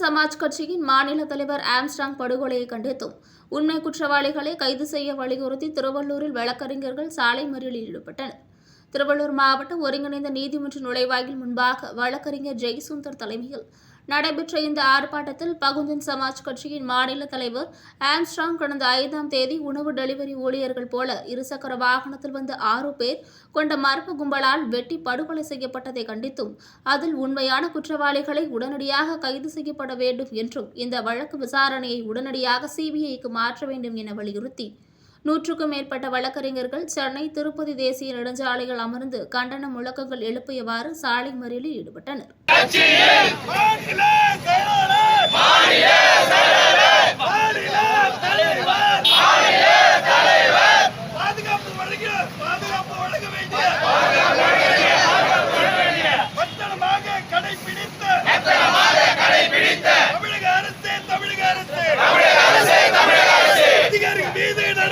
சமாஜ் கட்சியின் மாநில தலைவர் ஆம்ஸ்டாங் படுகொலையை கண்டித்தும். உண்மை குற்றவாளிகளை கைது செய்ய வலியுறுத்தி திருவள்ளூரில் வழக்கறிஞர்கள் சாலை மறியலில் ஈடுபட்டனர். திருவள்ளூர் மாவட்ட ஒருங்கிணைந்த நீதிமன்ற நுழைவாயில் முன்பாக வழக்கறிஞர் ஜெய்சுந்தர் தலைமையில் நடைபெற்ற இந்த ஆர்ப்பாட்டத்தில் பகுஜன் சமாஜ் கட்சியின் மாநில தலைவர் ஆம்ஸ்ட்ராங் கடந்த ஐந்தாம் தேதி உணவு டெலிவரி ஊழியர்கள் போல இருசக்கர வாகனத்தில் வந்த ஆறு பேர் கொண்ட மர்ம கும்பலால் வெட்டி படுகொலை செய்யப்பட்டதை கண்டித்தும் அதில் உண்மையான குற்றவாளிகளை உடனடியாக கைது செய்யப்பட வேண்டும் என்றும் இந்த வழக்கு விசாரணையை உடனடியாக சிபிஐக்கு மாற்ற வேண்டும் என வலியுறுத்தி நூற்றுக்கும் மேற்பட்ட வழக்கறிஞர்கள் சென்னை திருப்பதி தேசிய நெடுஞ்சாலையில் அமர்ந்து கண்டன முழக்கங்கள் எழுப்பியவாறு சாலை மறியலில் ஈடுபட்டனர் மாநில செயலாளர் மாநில செயலாளர் மாநில தலைவர் மாநில தலைவர் பாதுகாப்பு வழங்க பாதுகாப்பு வழங்க வேண்டிய பத்திரமாக கடைபிடித்த பத்திரமாக கடைபிடித்த தமிழக அரசு தமிழக அரசு தமிழக அரசு தமிழக அரசு அதிகாரிகள் மீது நடவடிக்கை அதிகாரிகள் மீது நடவடிக்கை அதிகாரிகள் மீது நடவடிக்கை அதிகாரிகள் மீது வீர வணக்கம் வீர வணக்கம் வீர வணக்கம் வீர வணக்கம் வீர வணக்கம் வீர வணக்கம் வீர வணக்கம் எங்கள் அண்ணன் அம்சாங்குக்கு எங்கள் அண்ணன் அம்சாங்குக்கு வீர வணக்கம் வீர வணக்கம் படுகொலை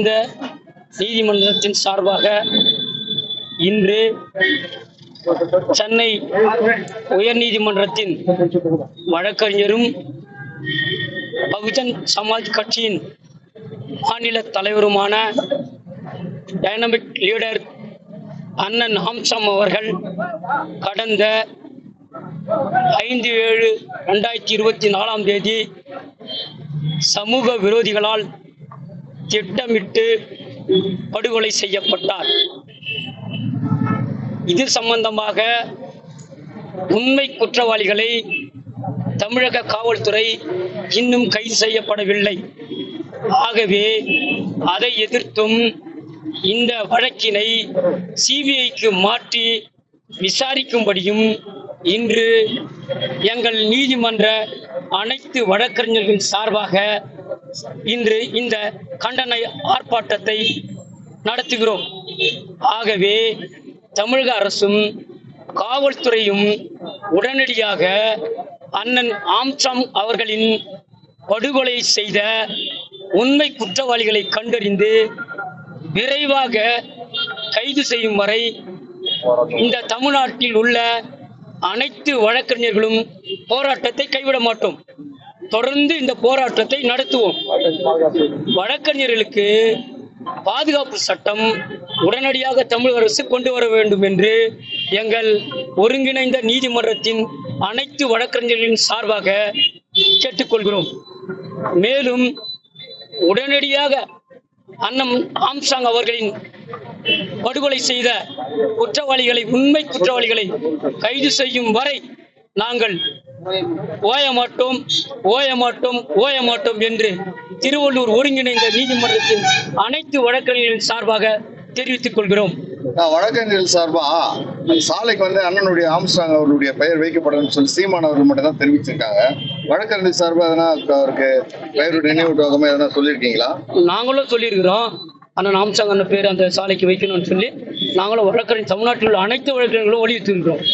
இந்த நீதிமன்றத்தின் சார்பாக இன்று சென்னை உயர்நீதிமன்றத்தின் வழக்கறிஞரும் பகுஜன் சமாஜ் கட்சியின் மாநில தலைவருமான டைனமிக் லீடர் அண்ணன் ஆம்சம் அவர்கள் கடந்த ஐந்து ஏழு ரெண்டாயிரத்தி இருபத்தி நாலாம் தேதி சமூக விரோதிகளால் திட்டமிட்டு படுகொலை செய்யப்பட்டார். இது சம்பந்தமாக உண்மை குற்றவாளிகளை தமிழக காவல்துறை இன்னும் கைது செய்யப்படவில்லை. ஆகவே அதை எதிர்த்தும் இந்த வழக்கினை சிபிஐக்கு மாற்றி விசாரிக்கும்படியும் இன்று எங்கள் நீதிமன்ற அனைத்து வழக்கறிஞர்கள் சார்பாக இன்று இந்த கண்டன ஆர்ப்பாட்டத்தை நடத்துகிறோம். ஆகவே தமிழக அரசும் காவல்துறையும் உடனடியாக அண்ணன் ஆம்சாம் அவர்களின் படுகொலை செய்த உண்மை குற்றவாளிகளை கண்டறிந்து விரைவாக கைது செய்யும் வரை இந்த தமிழ்நாட்டில் உள்ள அனைத்து வழக்கறிஞர்களும் போராட்டத்தை கைவிட மாட்டோம். தொடர்ந்து இந்த போராட்டத்தை நடத்துவோம். வழக்கறிஞர்களுக்கு பாதுகாப்பு சட்டம் உடனடியாக தமிழக அரசு கொண்டு வர வேண்டும் என்று எங்கள் ஒருங்கிணைந்த நீதிமன்றத்தின் அனைத்து வழக்கறிஞர்களின் சார்பாக கேட்டுக்கொள்கிறோம். மேலும் உடனடியாக அண்ணம் ஆம்சாங் அவர்களின் படுகொலை செய்த குற்றவாளிகளை உண்மை குற்றவாளிகளை கைது செய்யும் வரை நாங்கள் ஓய மாட்டோம் ஓய மாட்டோம் ஓய மாட்டோம் என்று திருவள்ளூர் ஒருங்கிணைந்த நீதிமன்றத்தின் அனைத்து வழக்கறிஞர்களின் சார்பாக தெரிவித்துக் கொள்கிறோம். வழக்கறிஞர்கள் சார்பா? சாலைக்கு வந்து அண்ணனுடைய ஆம்ஸ்டாங் அவருடைய பெயர் வைக்கப்படும் சொல்லி சீமான் அவர்கள் மட்டும் தான் தெரிவிச்சிருக்காங்க. வழக்கறிஞர் சார்பா எதனா அவருக்கு பெயருடைய நினைவூட்டமாக எதனா சொல்லியிருக்கீங்களா? நாங்களும் சொல்லியிருக்கிறோம். அண்ணன் ஆம்சாங் அண்ணன் பேர் அந்த சாலைக்கு வைக்கணும்னு சொல்லி நாங்களும் வழக்கறிஞர் தமிழ்நாட்டில் உள்ள அனைத்து வழக்கறிஞர்களும் வலியுறுத்தியிருக்கிறோம்